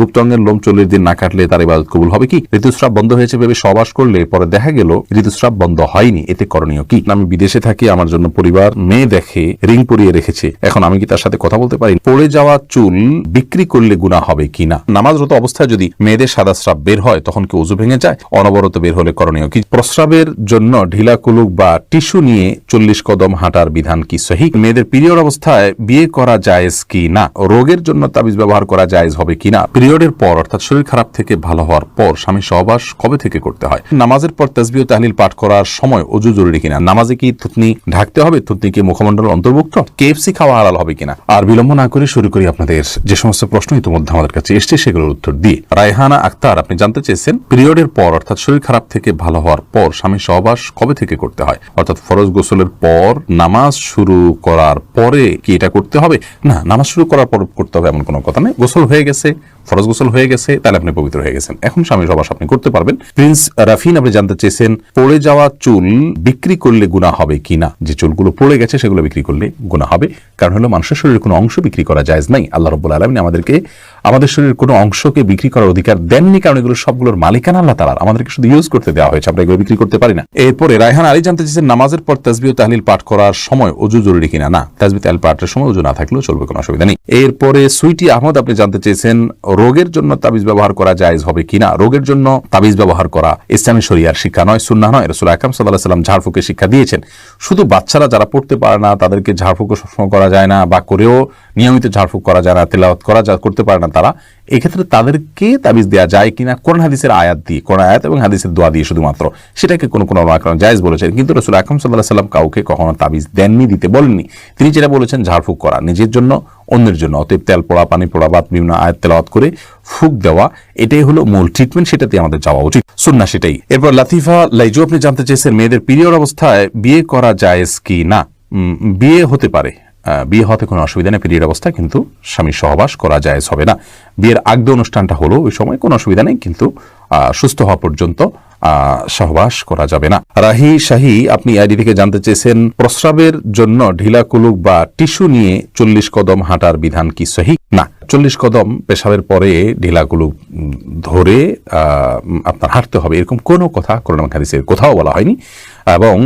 গুপ্তাঙ্গের লোম চল্লিশ দিন না কাটলে তার ইবাদত কবুল হবে কি? ঋতুস্রাব বন্ধ হয়েছে ভেবে সবাস করলে পরে দেখা গেল ঋতুস্রাব বন্ধ হয়নি। এতে করণীয় কি? আমি বিদেশে থাকি, আমার জন্য পরিবার, মেয়ে দেখে রিং পরিয়ে রেখেছে। এখন আমি কি তার সাথে কথা বলতে পারি? পড়ে যাওয়া চুল বিক্রি করলে গুণা হবে কিনা নামাজরত অবস্থায় যদি মেয়েদের সাদা স্রাব বের হয়, তখন কি উজু ভেঙে যায়? অনবরত বের হলে করণীয় কি? প্রস্রাবের জন্য ঢিলা কুলুক বা টিস্যু নিয়ে চল্লিশ কদম হাঁটার বিধান কি সহি? মেয়েদের পিরিয়ড অবস্থায় বিয়ে করা জায়েজ কি না? রোগের জন্য তাবিজ ব্যবহার করা জায়েজ হবে কিনা পিরিয়ডের পর, অর্থাৎ শরীর খারাপ থেকে ভালো হওয়ার পর, স্বামী সহবাস কবে থেকে করতে হয়? নামাজের পর তসবিহ তাহলিল পাঠ করার সময় অজু জরুরি কিনা? নামাজে কি থুতনি ঢাকতে হবে? থুতনি কি মুখমণ্ডল অন্তর্ভুক্ত? কেএফসি খাওয়া হালাল হবে কিনা? আর বিলম্ব না করে শুরু করি আপনাদের যে সমস্ত প্রশ্ন ইতিমধ্যে আমাদের কাছে এসছে, সেগুলোর উত্তর দিয়ে। রায়হানা আক্তার, আপনি জানতে চেয়েছেন, পিরিয়ডের পর, অর্থাৎ শরীর খারাপ থেকে ভালো হওয়ার পর, স্বামী সহবাস কবে থেকে করতে হয়? অর্থাৎ ফরজ গোসলের পর, নামাজ শুরু করার পরে কি এটা করতে হবে? না, নামাজ শুরু করার পর করতে হবে এমন কোনো কথা নেই। গোসল হয়ে গেছে ফরজ গোসল হয়ে গেছে, তাহলে আপনি পবিত্র হয়ে গেছেন। এখন স্বামী সবাস আপনি করতে পারবেন। প্রিন্স রাফিন, আপনি জানতে চেয়েছেন, পড়ে যাওয়া চুল বিক্রি করলে গুণা হবে কিনা যে চুলগুলো পড়ে গেছে, সেগুলো বিক্রি করলে গুণা হবে। কারণ হলো, মানুষের শরীরের কোনো অংশ বিক্রি করা যায় নাই। আল্লাহ রব্বুল আলমিন আমাদেরকে আমাদের শরীরের কোনো অংশকে বিক্রি করার অধিকার দেননি কারণ এগুলো সবগুলোর মালিকানা আল্লাহ তালার আমাদেরকে শুধু ইউজ করতে দেওয়া হয়েছে, আমরা এগুলো বিক্রি করতে পারি না। এরপরে রায়হান আলী জানতে চেয়েছেন, নামাজের পর তাজবিউ তাহলিল পাঠ করার সময় অজু জরুরি কিনা? না তাজবি তাহলিল পাঠের সময় অজু না থাকলেও চলবে, কোনো অসুবিধা নেই। এরপরে সুইটি আহমদ আপনি জানতে চেয়েছেন, রোগের জন্য তাবিজ ব্যবহার করা জায়েজ হবে কিনা? রোগের জন্য তাবিজ ব্যবহার করা ইসলামী শরিয়ার শিক্ষা নয়, সুন্না নয়। রসুল আকরাম সাল্লাহ সাল্লাম ঝাড়ফুকে শিক্ষা দিয়েছেন। শুধু বাচ্চারা যারা পড়তে পারে না, তাদেরকে ঝাড়ফুকও সবসময় করা যায় না বা করেও নিয়মিত ঝাড়ফুক করা যায় না, তেলাওয়াত করা করতে পারে না। তারা, এক্ষেত্রে তাদেরকে তাবিজ দেওয়া যায় কিনা? কোরআন হাদিসের আয়াত দিয়ে, কোরআন আয়াত এবং হাদিসের দোয়া দিয়ে শুধুমাত্র। সেটাকে কোনো কোনো কারণ জায়েজ বলেছেন, কিন্তু রসুল আকরম সাল্লাহ সাল্লাম কাউকে কখনো তাবিজ দেননি, দিতে বলেননি। তিনি যেটা বলেছেন, ঝাড়ফুক করা, নিজের জন্য, অন্যের জন্য। অতএব তেল, পোড়া, পানি, পোড়া বা বিভিন্ন আয়াত তেলাওয়াত করে ফুক দেওয়া, এটাই হলো মূল ট্রিটমেন্ট সেটাতে আমাদের যাওয়া উচিত। সুন্না সেটাই। এরপর লাতিফা লাইজু, আপনি জানতে চেয়েছেন মেয়েদের পিরিয়ড অবস্থায় বিয়ে করা জায়েজ কি না? বিয়ে হতে পারে। বিয়ে হতে কোনো অসুবিধা নেই পিরিয়ড অবস্থায় কিন্তু স্বামী সহবাস করা যায় হবে না। বিয়ের আগ্য অনুষ্ঠানটা হলো ওই সময় কোনো অসুবিধা নেই, কিন্তু সুস্থ হওয়া পর্যন্ত সহবাস করা যাবে না। রাহি শাহি আপনি আইডি থেকে জানতে চেয়েছেন প্রস্রাবের জন্য ঢিলা কুলুক বা টিস্যু নিয়ে চল্লিশ কদম হাঁটার বিধান কি সহি? না চল্লিশ কদম পেশাবের পরে ঢিলা কুলুক উম, ধরে আপনার হাঁটতে হবে। এরকম কোনো কথা করোনা হাদিসের কোথাও বলা হয়নি। এবং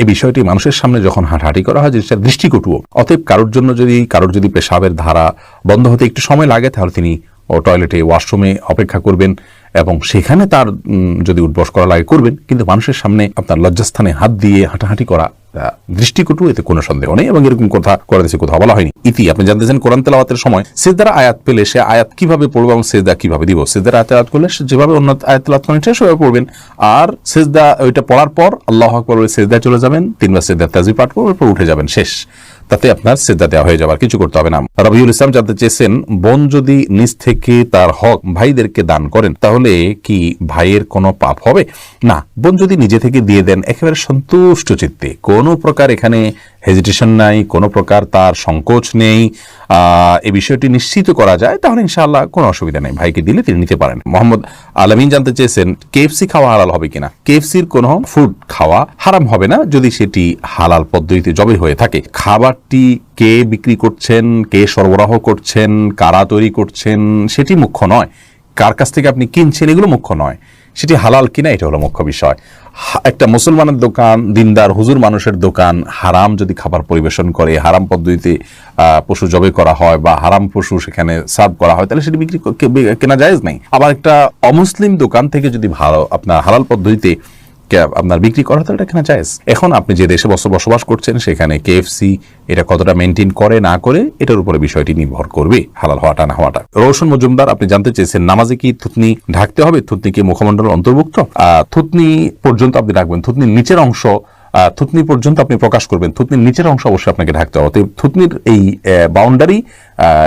এই বিষয়টি মানুষের সামনে যখন হাঁটাহাঁটি করা হয় জিনিসটা দৃষ্টিকটুও। অতএব কারোর জন্য যদি কারোর যদি পেশাবের ধারা বন্ধ হতে একটু সময় লাগে তাহলে তিনি ও টয়লেটে ওয়াশরুমে অপেক্ষা করবেন। এবং সেখানে তার যদি উদ্বস করা লাগে করবেন, কিন্তু মানুষের সামনে আপনার লজ্জাস্থানে হাত দিয়ে হাঁটাহাঁটি করা দৃষ্টিকটু এতে কোনো সন্দেহ নেই এবং এরকম কথা করে দেশে কোথাও বলা হয়নি। ইতি, আপনি জানতেছেন কোরআন তেলাওয়াতের সময়, সেজদারা আয়াত পেলে সে আয়াত কীভাবে পড়ব এবং সেজদা কীভাবে দিব? সেদার আয়াত তেলাওয়াত করলে যেভাবে অন্য আয়াত তেলাওয়াত করেন সেভাবে পড়বেন। আর সেজদা ওইটা পড়ার পর আল্লাহ আকবর বলে সেজদায় চলে যাবেন, তিনবার সেজদা তাজি পাঠ করবেন উঠে যাবেন শেষ। তাতে আপনার সেজদা দেওয়া হয়ে যাবার কিছু করতে হবে না। রবিউল ইসলাম জানতে চেয়েছেন, বোন যদি নিজ থেকে তার হক ভাইদেরকে দান করেন, তাহলে কি ভাইয়ের কোনো পাপ হবে? না, বোন যদি নিজে থেকে দিয়ে দেন, একেবারে সন্তুষ্ট চিত্তে। কোনো প্রকার এখানে হেজিটেশন নাই, কোনো প্রকার তার সংকোচ নেই। এই বিষয়টি নিশ্চিত করা যায়, তাহলে ইনশাআল্লাহ কোনো অসুবিধা নেই। ভাইকে দিলে তিনি নিতে পারেন। মোহাম্মদ আলমিন জানতে চেয়েছেন কেএফসি খাওয়া হালাল হবে কিনা? কেএফসির কোনো ফুড খাওয়া হারাম হবে না, যদি সেটি হালাল পদ্ধতিতে জবে হয়ে থাকে। খাবারটি কে বিক্রি করছেন, কে সরবরাহ করছেন, কারা তৈরি করছেন, সেটি মুখ্য নয়। কার কাছ থেকে আপনি কিনছেন, এগুলো মুখ্য নয়। সেটি হালাল কিনা, এটা হলো মুখ্য বিষয়। একটা মুসলমানের দোকান, দিনদার, হুজুর মানুষের দোকান, হারাম যদি খাবার পরিবেশন করে, হারাম পদ্ধতিতে পশু জবে করা হয় বা হারাম পশু সেখানে সার্ভ করা হয়, তাহলে সেটি বিক্রি কেনা যায় নাই। আবার একটা অমুসলিম দোকান থেকে যদি ভালো, আপনার হালাল পদ্ধতিতে আপনার বিক্রি করা তাহলে এটা জায়েজ। এখন আপনি যে দেশে বস- বসবাস করছেন, সেখানে কেএফসি এটা কতটা মেনটেন করে, না করে, এটার উপরে বিষয়টি নির্ভর করবে হালাল হওয়াটা, না হওয়াটা। রোশন মজুমদার, আপনি জানতে চেয়েছেন নামাজে কি থুতনি ঢাকতে হবে? থুতনি কি মুখমণ্ডল অন্তর্ভুক্ত? থুতনি পর্যন্ত আপনি রাখবেন। থুতনির নিচের অংশ থুতনি পর্যন্ত আপনি প্রকাশ করবেন। থুতনির নিচের অংশ অবশ্যই আপনাকে ঢাকতে হবে। থুতনির এই বাউন্ডারি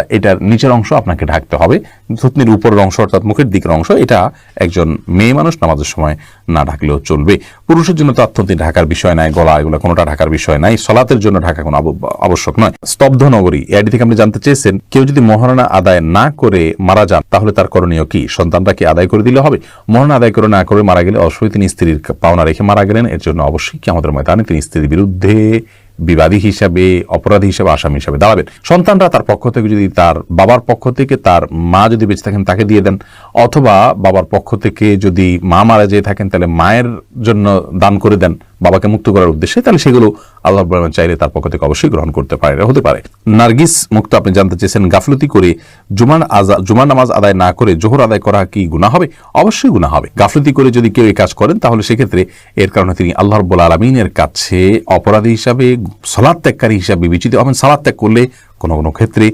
এটার নিচের অংশ আপনাকে ঢাকতে হবে। থুতনির উপরের অংশ অর্থাৎ মুখের দিকের অংশ, এটা একজন মেয়ে মানুষ নামাজের সময় না ঢাকলেও চলবে। পুরুষের জন্য তো থুতনি ঢাকার বিষয় নাই, গলা এগুলো কোনোটা ঢাকার বিষয় নাই। সলাতের জন্য ঢাকা কোনো আব- আবশ্যক নয়। স্তব্ধ নগরী, এআইডি থেকে আপনি জানতে চেয়েছেন, কেউ যদি মহারণা আদায় না করে মারা যান, তাহলে তার করণীয় কি? সন্তানটা কি আদায় করে দিলে হবে? মহারণা আদায় করে না করে মারা গেলে অবশ্যই তিনি স্ত্রীর পাওনা রেখে মারা গেলেন। এর জন্য অবশ্যই কি আমাদের ময়দানে তিনি স্ত্রীর বিরুদ্ধে বিবাদী হিসাবে, অপরাধী হিসাবে, আসামি হিসাবে দাঁড়াবেন। সন্তানরা তার পক্ষ থেকে যদি তার বাবার পক্ষ থেকে তার মা যদি বেঁচে থাকেন, তাকে দিয়ে দেন। অথবা বাবার পক্ষ থেকে যদি মা মারা যেয়ে থাকেন, তাহলে মায়ের জন্য দান করে দেন। বাবাকে মুক্ত করার উদ্দেশ্যে, তাহলে সেগুলো আল্লাহ আলামিন চাইলে তার পক্ষ থেকে অবশ্যই গ্রহণ করতে পারে, হতে পারে। নার্গিস মুক্ত, আপনি জানতে চেয়েছেন গাফলতি করে জুমান আজা জুমান নামাজ আদায় না করে জোহর আদায় করা কি গুনাহ হবে? অবশ্যই গুনাহ হবে। গাফলতি করে যদি কেউ এই কাজ করেন, তাহলে সেক্ষেত্রে এর কারণে তিনি আল্লাহ রব্বুল আলমিনের কাছে অপরাধী হিসাবে সালাদ ত্যাগকারী হিসাবে বিবেচিত হবেন সালাদ ত্যাগ করলে কোনো কোনো ক্ষেত্রে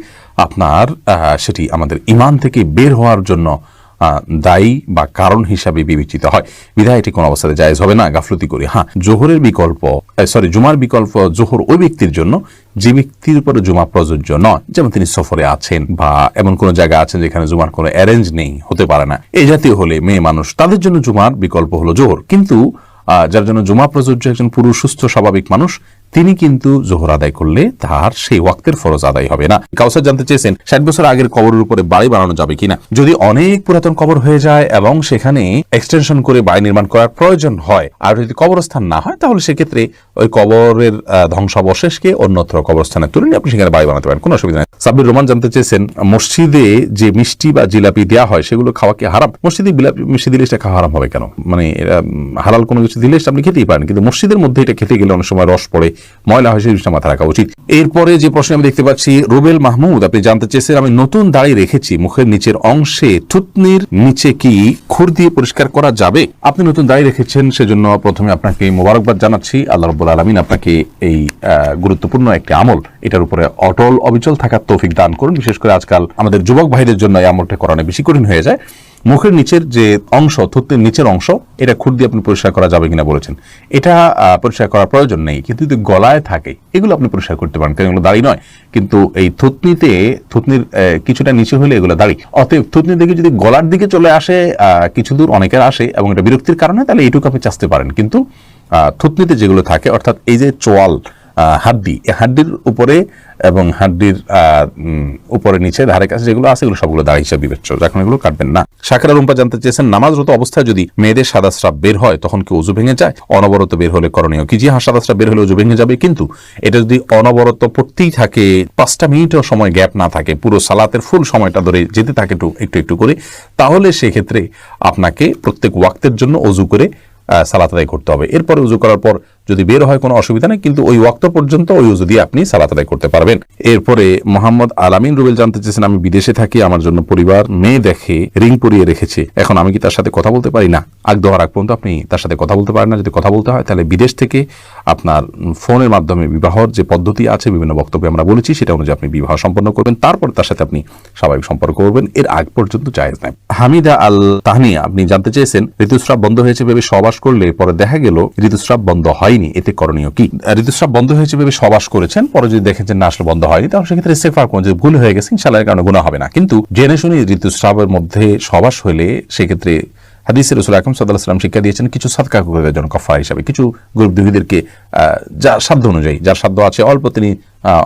আপনার সেটি আমাদের ইমান থেকে বের হওয়ার জন্য দায়ী বা কারণ হিসাবে বিবেচিত হয়। বিধায় এটি কোন অবস্থাতে জায়েজ হবে না, গাফলতি করে। হ্যাঁ জোহরের বিকল্প সরি জুমার বিকল্প জোহর ওই ব্যক্তির জন্য, যে ব্যক্তির উপরে জুমা প্রযোজ্য নয়। যেমন তিনি সফরে আছেন বা এমন কোন জায়গা আছেন যেখানে জুমার কোনো অ্যারেঞ্জ নেই, হতে পারে না। এই জাতীয় হলে মেয়ে মানুষ তাদের জন্য জুমার বিকল্প হলো জোহর। কিন্তু যার জন্য জুমা প্রযোজ্য একজন পুরুষ, সুস্থ, স্বাভাবিক মানুষ তিনি কিন্তু জোহর আদায় করলে তার সেই ওয়াক্তের ফরজ আদায় হবে না। কাউসার জানতে চেয়েছেন ষাট বছর আগের কবরের উপরে বাড়ি বানানো যাবে কিনা। যদি অনেক পুরাতন কবর হয়ে যায় এবং সেখানে এক্সটেনশন করে বাড়ি নির্মাণ করার প্রয়োজন হয় আর যদি কবরস্থান না হয় তাহলে সেক্ষেত্রে ওই কবরের ধ্বংসাবশেষকে অন্যত্র কবরস্থানে তুলে নিয়ে আপনি সেখানে বাড়ি বানাতে পারেন। কোনো অসুবিধা নেই। সাব্বির রহমান জানতে চেয়েছেন মসজিদে যে মিষ্টি বা জিলাপি দেওয়া হয় সেগুলো খাওয়া কি হারাম? মসজিদে মিষ্টি দিলে সেটা খাওয়া হারাম হবে কেন? মানে এরা, হালাল কোনো কিছু দিলে আপনি খেতেই পারেন কিন্তু মসজিদের মধ্যে এটা খেতে গেলে অনেক সময় রস পড়ে ময়লা হয় সেই জিনিসটা মাথা রাখা উচিত। এরপরে যে প্রশ্ন আমি দেখতে পাচ্ছি, রুবেল মাহমুদ, আপনি জানতে চেয়েছেন, আমি নতুন দাড়ি রেখেছি, মুখের নিচের অংশে থুতনির নিচে কি খুর দিয়ে পরিষ্কার করা যাবে? আপনি নতুন দাড়ি রেখেছেন, সেজন্য প্রথমে আপনাকে মোবারকবাদ জানাচ্ছি। আল্লাহ রব্বুল আলমিন আপনাকে এই গুরুত্বপূর্ণ একটি আমল এটার উপরে অটল, অবিচল থাকার তৌফিক দান করুন। বিশেষ করে আজকাল আমাদের যুবক ভাইদের জন্য এই আমলটা করানো বেশি কঠিন হয়ে যায়। মুখের নিচের যে অংশ, থুতনির নিচের অংশ, এটা খুর দিয়ে আপনি পরিষ্কার করা যাবে কিনা বলেছেন। এটা পরিষ্কার করার প্রয়োজন নেই। কিন্তু যদি গলায় থাকে, এগুলো আপনি পরিষ্কার করতে পারেন, কারণ এগুলো দাড়ি নয়। কিন্তু এই থুতনিতে, থুতনির কিছুটা নিচে হলে এগুলো দাড়ি। অতএব থুতনি দিকে যদি গলার দিকে চলে আসে কিছু দূর অনেকের আসে এবং এটা বিরক্তির কারণে, তাহলে এইটুকু আপনি চাচতে পারেন। কিন্তু থুতনিতে যেগুলো থাকে, অর্থাৎ এই যে চোয়াল হাড্ডি। হাড্ডির উপরে এবং হাড্ডির উপরে নিচে ধারে কাছে যেগুলো আছে এগুলো সবগুলো দাড়ি হিসাবে বিবেচ্য এখন এগুলো কাটবেন না। শাকরা রুম্পা জানতে চেয়েছেন, নামাজরত অবস্থায় যদি মেয়েদের সাদা স্রাব বের হয়, তখন কি উজু ভেঙে যায়? অনবরত বের হলে করণীয় কি? জি হ্যাঁ সাদা স্রাব বের হলে উজু ভেঙে যাবে, কিন্তু এটা যদি অনবরত পড়তেই থাকে, পাঁচটা মিনিটও সময় গ্যাপ না থাকে, পুরো সালাতের ফুল সময়টা ধরে যেতে থাকে একটু একটু একটু করে, তাহলে সেক্ষেত্রে আপনাকে প্রত্যেক ওয়াক্তের জন্য অজু করে সালাত আদায় করতে হবে। এরপরে উজু করার পর যদি বের হয় কোনো অসুবিধা নেই, কিন্তু ওই ওয়াক্ত পর্যন্ত ওই দিয়ে আপনি সালাত আদায় করতে পারবেন। এরপরে মোহাম্মদ আলামিন রুবেল জানতে চেয়েছেন, আমি বিদেশে থাকি, আমার জন্য পরিবার, মেয়ে দেখে রিং পরিয়ে রেখেছে। এখন আমি কি তার সাথে কথা বলতে পারি? না। আগ দেওয়ার আগ পর্যন্ত আপনি তার সাথে কথা বলতে পারেন না। যদি কথা বলতে হয়, তাহলে বিদেশ থেকে আপনার ফোনের মাধ্যমে বিবাহর যে পদ্ধতি আছে, বিভিন্ন বক্তব্যে আমরা বলেছি, সেটা অনুযায়ী আপনি বিবাহ সম্পন্ন করবেন। তারপর তার সাথে আপনি স্বাভাবিক সম্পর্ক করবেন। এর আগ পর্যন্ত জায়েজ নাই। হামিদা আল তাহনিয়া আপনি জানতে চেয়েছেন, ঋতুস্রাব বন্ধ হয়েছে ভেবে সবাস করলে পরে দেখা গেল, ঋতুস্রাব বন্ধ হয়নি, এতে করণীয় কি? ঋতুস্রাব বন্ধ হয়েছে ভেবে সবাস করেছেন, পরে যদি দেখেন যে না, আসলে বন্ধ হয়নি, তাহলে সেক্ষেত্রে সেফার করুন, যে ভুল হয়ে গেছে ইনশাল্লাহ কারণে গুণা হবে না। কিন্তু জেনে শুনে ঋতুস্রাবের মধ্যে সবাস হলে সেক্ষেত্রে হাদিসের রসুল আকরম সাল্লাহ শিক্ষা দিয়েছেন, কিছু সাদকা করে জন্য কফা হিসাবে। কিছু গরিব দুহীদেরকে যা সাধ্য অনুযায়ী, যার সাধ্য আছে, অল্প তিনি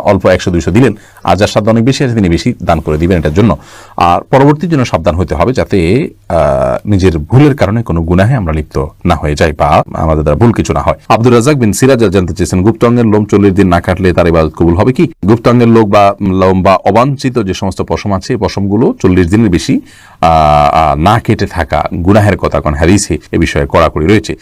অল্প একশো, দুইশো দিলেন আর যার সাধ্য অনেক বেশি আছে, তিনি বেশি দান করে দিবেন এটার জন্য। আর পরবর্তীর জন্য সাবধান হতে হবে যাতে নিজের ভুলের কারণে কোনো গুনাহে আমরা লিপ্ত না হয়ে যাই বা আমাদের দ্বারা ভুল কিছু না হয়। আব্দুর রাজাক বিন সিরাজ জানতে চেয়েছেন গুপ্তাঙ্গের লোম চল্লিশ দিন না কাটলে তার ইবাদত কবুল হবে কি? গুপ্তাঙ্গের লোক বা লোম বা অবাঞ্ছিত যে সমস্ত পশম আছে পশমগুলো চল্লিশ দিনের বেশি না কেটে থাকা গুনাহের কথা কোন হ্যারিসে এ বিষয়ে কড়াকড়ি রয়েছে।